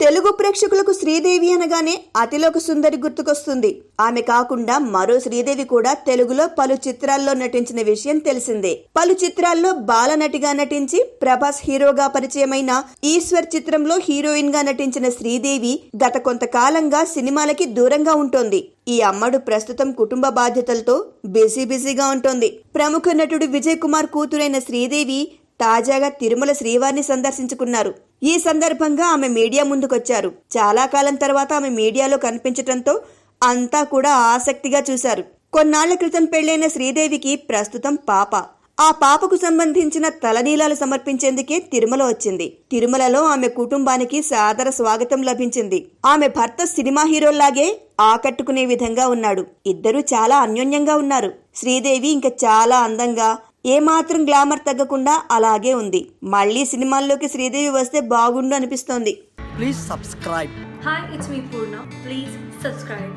తెలుగు ప్రేక్షకులకు శ్రీదేవి అనగానే అతిలోక సుందరి గుర్తుకొస్తుంది. ఆమె కాకుండా మరో శ్రీదేవి కూడా తెలుగులో పలు చిత్రాల్లో నటించిన విషయం తెలిసిందే. పలు చిత్రాల్లో బాలనటిగా నటించి ప్రభాస్ హీరోగా పరిచయమైన ఈశ్వర్ చిత్రంలో హీరోయిన్గా నటించిన శ్రీదేవి గత కొంతకాలంగా సినిమాలకి దూరంగా ఉంటోంది. ఈ అమ్మడు ప్రస్తుతం కుటుంబ బాధ్యతలతో బిజీ బిజీగా ఉంటోంది. ప్రముఖ నటుడు విజయ్ కుమార్ కూతురైన శ్రీదేవి తాజాగా తిరుమల శ్రీవారిని సందర్శించుకున్నారు. ఈ సందర్భంగా ఆమె మీడియా ముందుకొచ్చారు. చాలా కాలం తర్వాత ఆమె మీడియాలో కనిపించటంతో అంతా కూడా ఆసక్తిగా చూశారు. కొన్నాళ్ళ క్రితం పెళ్ళైన శ్రీదేవికి ప్రస్తుతం పాప. ఆ పాపకు సంబంధించిన తలనీలాలు సమర్పించేందుకే తిరుమల వచ్చింది. తిరుమలలో ఆమె కుటుంబానికి సాదర స్వాగతం లభించింది. ఆమె భర్త సినిమా హీరోల్లాగే ఆకట్టుకునే విధంగా ఉన్నాడు. ఇద్దరూ చాలా అన్యోన్యంగా ఉన్నారు. శ్రీదేవి ఇంకా చాలా అందంగా ఏమాత్రం గ్లామర్ తగ్గకుండా అలాగే ఉంది మళ్ళీ సినిమాల్లోకి శ్రీదేవి వస్తే బాగుండు అనిపిస్తోంది please subscribe Hi, it's me Purna. Please subscribe.